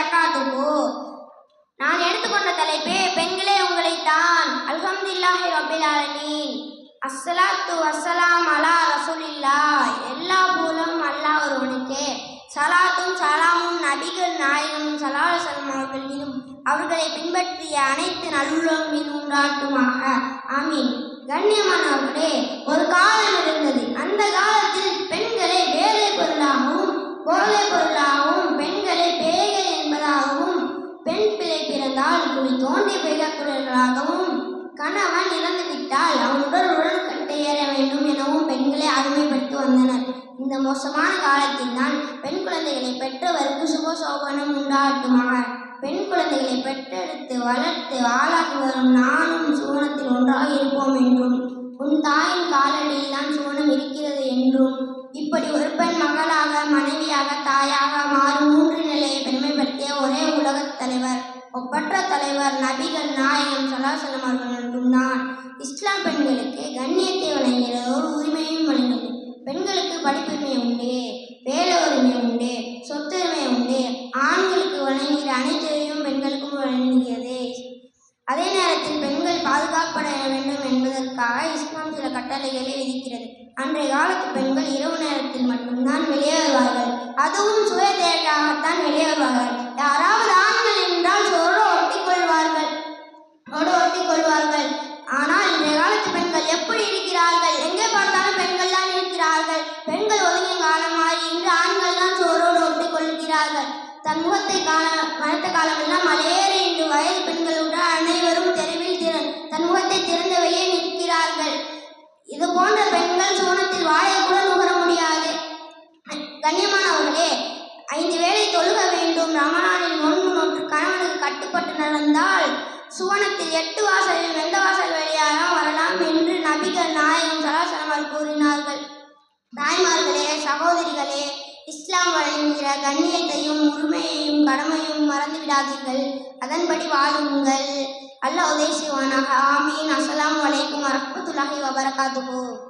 வரகாத்துஹு நான் எடுத்துக்கொண்ட தலைப்பு பெண்களே உங்களை தான் அல்ஹம்துல்லாஹி ரபில் ஆலமீன். அஸ்ஸலாத்து வஸ்ஸலாம் அலா ரசூலில்லா எல்லா புகழும் அல்லாஹ் ஒருவனுக்கே. சலாத்தும் சலாமும் நபிகள் நாயகம் சலால் சலம் அவர்கள் மீதும் அவர்களை பின்பற்றிய அனைத்து நல்லுள்ளம் மீது உண்டாட்டுமாக. ஆமீன். கண்ணியமானவர்களே ஒரு காலம் இருந்தது. அந்த காலத்தில் பெண்களை வேலை பொருளாகவும் போதை பொருளாகவும் இந்த மோசமான காலத்தில் தான் பெண் குழந்தைகளை பெற்றவருக்கு சுப சோபனம் உண்டாட்டுமா பெண் குழந்தைகளை பெற்றெடுத்து வளர்த்து ஆளாக்கி வரும் நானும் சுவனத்தில் ஒன்றாக இருப்போம் என்றும் உன் தாயின் காலடியில் தான் சுவனம் இருக்கிறது என்றும் இப்படி ஒரு பெண் மகளாக மனைவியாக தாயாக மாறும் மூன்று நிலையை பெருமைப்படுத்திய ஒரே உலகத் தலைவர் ஒப்பற்ற தலைவர் நபிகள் நாயகம் சலாசலம் அவர்கள் மட்டும்தான் இஸ்லாம் பெண்களுக்கு கண்ணிய பாதுகாக்கப்பட வேண்டும் என்பதற்காக இஸ்லாம் சில கட்டளைகளை விதிக்கிறது. அன்றைய காலத்து பெண்கள் இரவு நேரத்தில் மட்டும்தான் வெளியே வருவார்கள் அதுவும் சுய தேவையாகத்தான் வெளியே வருவார்கள் யாராவது ஆண்கள் என்றால் சோடு ஒட்டிக் கொள்வார்கள். சோடு ஒட்டிக் கொள்வார்கள். ஆனால் இன்றைய காலத்து பெண்கள் எப்படி இருக்கிறார்கள்? எங்கே பார்த்தாலும் பெண்கள் தான் இருக்கிறார்கள். பெண்கள் ஒதுங்கிய காலம் மாறி இன்று ஆண்கள் தான் சோரோடு ஒட்டிக் கொள்கிறார்கள். தன் முகத்தை காண மனத்த காலமெல்லாம் மலையே இது போன்ற பெண்கள் சோனத்தில் வாழை கூட நுகர முடியாது. கண்ணியமானவர்களே ஐந்து வேளை தொழுக வேண்டும். ரமணானில் நோன்பு நோற்று கணவனுக்கு கட்டுப்பட்டு நடந்தால் சுவனத்தில் எட்டு வாசலில் எந்த வாசல் வழியாக வரலாம் என்று நபிகள் நாயகம் சலாசலமால் கூறினார்கள். தாய்மார்களே சகோதரிகளே இஸ்லாம் வழங்குகிற கண்ணியத்தையும் உரிமையையும் கடமையும் மறந்து விடாதீர்கள் அதன்படி வாழுங்கள். அல்லாஹ் உதவி செய்வானாக. ஆமீன்